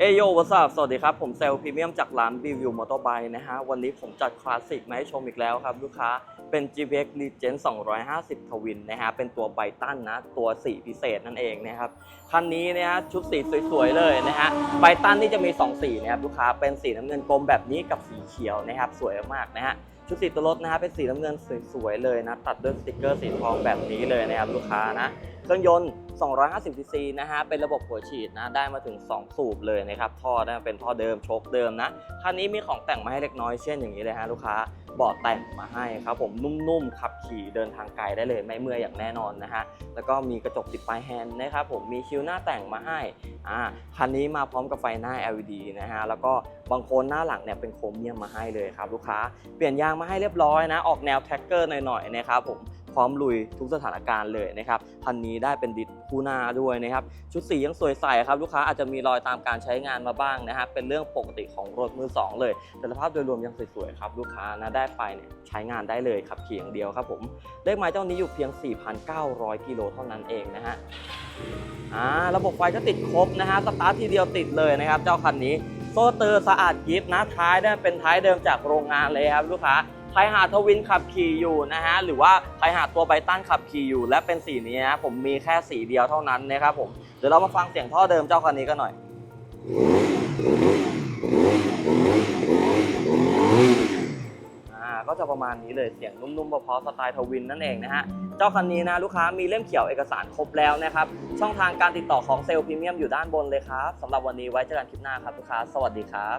เอโยวัสดุสวัสดีครับ ผมเซลล์พรีเมียมจากร้าน b ีวิวมอเตอร์ไบค์นะฮะ วันนี้ผมจัดคลาสสิกมาให้ชมอีกแล้วครับ ลูกค้าเป็น GPX Legend 250 Twin นะฮะ เป็นตัวไบตันนะ ตัวสีพิเศษนั่นเองนะครับ คันนี้นะฮะ ชุดสีสวย ๆ เลยนะฮะไบตันนี่จะมี 2 สีนะครับ ลูกค้าเป็นสีน้ำเงินกลมแบบนี้กับสีเขียวนะครับ สวยมากนะฮะชุดสีตัวรถนะฮะเป็นสีน้ำเงินสวยๆเลยนะ ตัดด้วยสติกเกอร์สีทองแบบนี้เลยนะครับลูกค้านะ เครื่องยนต์ 250 ซีซีนะฮะ เป็นระบบหัวฉีดนะ ได้มาถึง 2 สูบเลยนะครับ ท่อนะเป็นท่อเดิม โชคเดิมนะ คันนี้มีของแต่งมาให้เล็กน้อยเช่นอย่างนี้เลยฮะลูกค้าเบาะแต่งมาให้ครับผมนุ่มๆ ขับขี่เดินทางไกลได้เลยไม่เมื่อยอย่างแน่นอนนะฮะ แล้วก็มีกระจกติดปลายแฮนด์นะครับผมมีคิ้วหน้าแต่งมาให้อ่าคันนี้มาพร้อมกับไฟหน้า LED นะฮะ แล้วก็บางโคนหน้าหลังเนี่ยเป็นโครเมียมมาให้เลยครับลูกค้า เปลี่ยนยางมาให้เรียบร้อยนะ ออกแนวแท็กเกอร์หน่อยๆนะครับผม พร้อมลุยทุกสถานการณ์เลยนะครับคันนี้ได้เป็นดิสคู่หน้าด้วยนะครับชุดสียังสวยใสครับลูกค้าอาจจะมีรอยตามการใช้งานมาบ้างนะฮะเป็นเรื่องปกติของรถมือสองเลย แต่สภาพโดยรวมยังสวยๆครับลูกค้านะได้ไปเนี่ยใช้งานได้เลยครับเขียงเดียวครับผมเลขหมายเจ้านี้อยู่เพียง 4,900 กิโลเท่านั้นเองนะฮะอ่าระบบไฟก็ติดครบนะฮะสตาร์ททีเดียวติดเลยนะครับ เจ้าคันนี้โซ่เตอร์สะอาดกิฟนะท้ายเนี่ยเป็นท้ายเดิมจากโรงงานเลยครับลูกค้า ใครหาทวินขับขี่อยู่นะฮะหรือว่าใครหาตัวไบตันขับขี่อยู่ และเป็นสีนี้นะผมมีแค่สีเดียวเท่านั้นนะครับผมเดี๋ยวเรามาฟังเสียงท่อเดิมเจ้าคันนี้กันหน่อยก็จะประมาณนี้เลยเสียงนุ่มๆเพราะๆสไตล์ทวินนั่นเองนะฮะเจ้าคันนี้นะลูกค้ามีเล่มเขียวเอกสารครบแล้วนะครับ ช่องทางการติดต่อของเซลล์พรีเมียมอยู่ด้านบนเลยครับสำหรับวันนี้ไว้เจอกันคลิปหน้าครับลูกค้า สวัสดีครับ